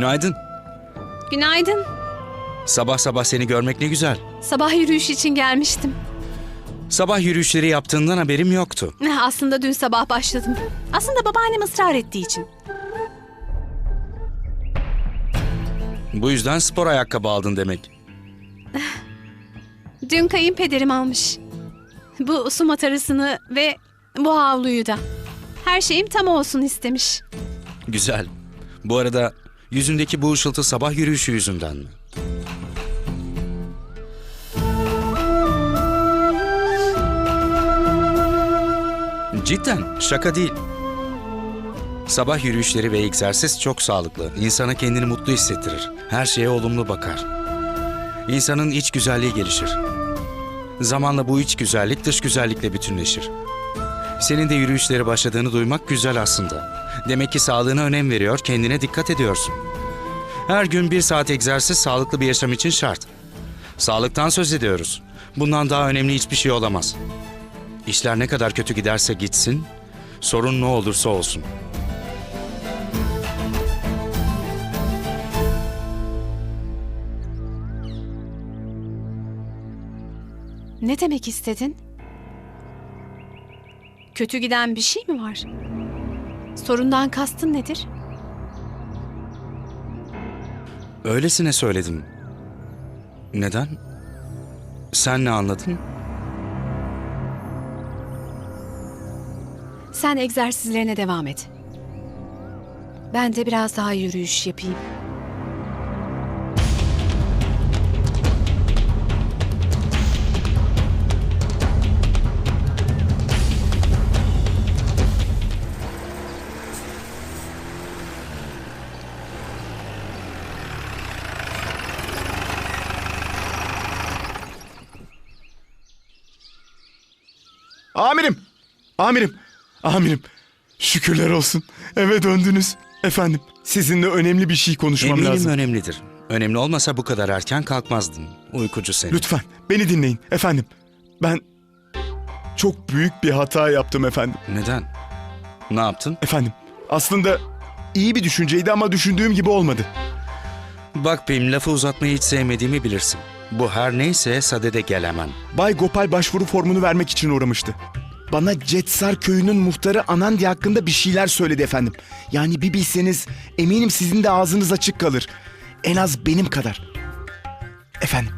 Günaydın. Günaydın. Sabah sabah seni görmek ne güzel. Sabah yürüyüş için gelmiştim. Sabah yürüyüşleri yaptığından haberim yoktu. Eh, Aslında dün sabah başladım. Aslında babaannem ısrar ettiği için. Bu yüzden spor ayakkabı aldın demek. Dün kayınpederim almış. Bu su matarasını ve bu havluyu da. Her şeyim tam olsun istemiş. Güzel. Bu arada yüzündeki bu ışıltı sabah yürüyüşü yüzünden mi? Cidden şaka değil. Sabah yürüyüşleri ve egzersiz çok sağlıklı. İnsana kendini mutlu hissettirir. Her şeye olumlu bakar. İnsanın iç güzelliği gelişir. Zamanla bu iç güzellik dış güzellikle bütünleşir. Senin de yürüyüşleri başladığını duymak güzel aslında. Demek ki sağlığına önem veriyor, kendine dikkat ediyorsun. Her gün bir saat egzersiz sağlıklı bir yaşam için şart. Sağlıktan söz ediyoruz. Bundan daha önemli hiçbir şey olamaz. İşler ne kadar kötü giderse gitsin, sorun ne olursa olsun. Ne demek istedin? Kötü giden bir şey mi var? Sorundan kastın nedir? Öylesine söyledim. Neden? Sen ne anladın? Sen egzersizlerine devam et. Ben de biraz daha yürüyüş yapayım. Amirim! Amirim! Amirim! Şükürler olsun. Eve döndünüz. Efendim, sizinle önemli bir şey konuşmam Eminim lazım. önemlidir. Önemli olmasa bu kadar erken kalkmazdın. Uykucu seni. Lütfen, beni dinleyin. Efendim, ben çok büyük bir hata yaptım efendim. Neden? Ne yaptın? Efendim, aslında iyi bir düşünceydi ama düşündüğüm gibi olmadı. Bak benim lafı uzatmayı hiç sevmediğimi bilirsin. Bu her neyse sadede gel hemen. Bay Gopal başvuru formunu vermek için uğramıştı. Bana Cetsar köyünün muhtarı Anandi hakkında bir şeyler söyledi efendim. Yani bir bilseniz eminim sizin de ağzınız açık kalır. En az benim kadar. Efendim,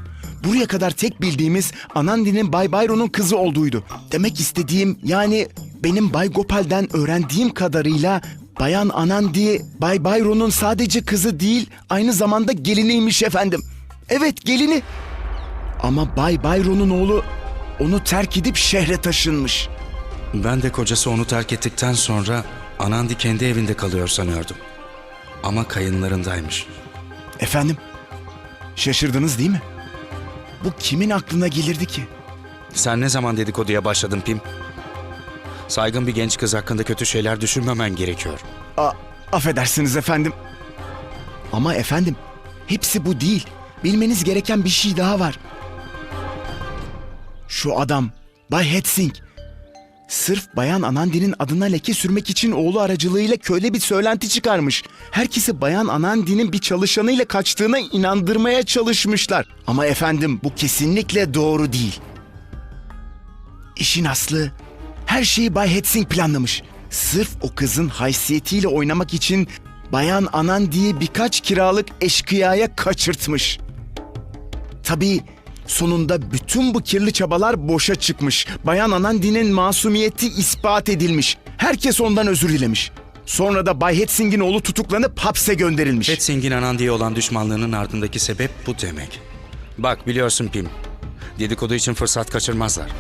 buraya kadar tek bildiğimiz Anandi'nin Bay Bayron'un kızı olduğuydu. Demek istediğim yani benim Bay Gopal'den öğrendiğim kadarıyla Bayan Anandi Bay Bayron'un sadece kızı değil aynı zamanda geliniymiş efendim. Evet gelini. Ama Bay Bayron'un oğlu onu terk edip şehre taşınmış. Ben de kocası onu terk ettikten sonra Anandi kendi evinde kalıyor sanıyordum. Ama kayınlarındaymış. Efendim? Şaşırdınız değil mi? Bu kimin aklına gelirdi ki? Sen ne zaman dedikoduya başladın Pim? Saygın bir genç kız hakkında kötü şeyler düşünmemen gerekiyor. A affedersiniz efendim. Ama efendim, hepsi bu değil. Bilmeniz gereken bir şey daha var. Şu adam, Bay Hetsing. Sırf Bayan Anandi'nin adına leke sürmek için oğlu aracılığıyla köyde bir söylenti çıkarmış. Herkesi Bayan Anandi'nin bir çalışanıyla kaçtığına inandırmaya çalışmışlar. Ama efendim bu kesinlikle doğru değil. İşin aslı her şeyi Bay Hetsing planlamış. Sırf o kızın haysiyetiyle oynamak için Bayan Anan diye birkaç kiralık eşkıyaya kaçırtmış. Tabii sonunda bütün bu kirli çabalar boşa çıkmış. Bayan Anandi'nin masumiyeti ispat edilmiş. Herkes ondan özür dilemiş. Sonra da Bay Hetsing'in oğlu tutuklanıp hapse gönderilmiş. Hetsing'in Anandi'ye olan düşmanlığının ardındaki sebep bu demek. Bak biliyorsun Pim, dedikodu için fırsat kaçırmazlar.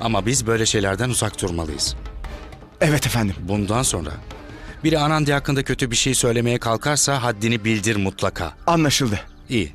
Ama biz böyle şeylerden uzak durmalıyız. Evet efendim. Bundan sonra biri Anandi hakkında kötü bir şey söylemeye kalkarsa haddini bildir mutlaka. Anlaşıldı. İyi.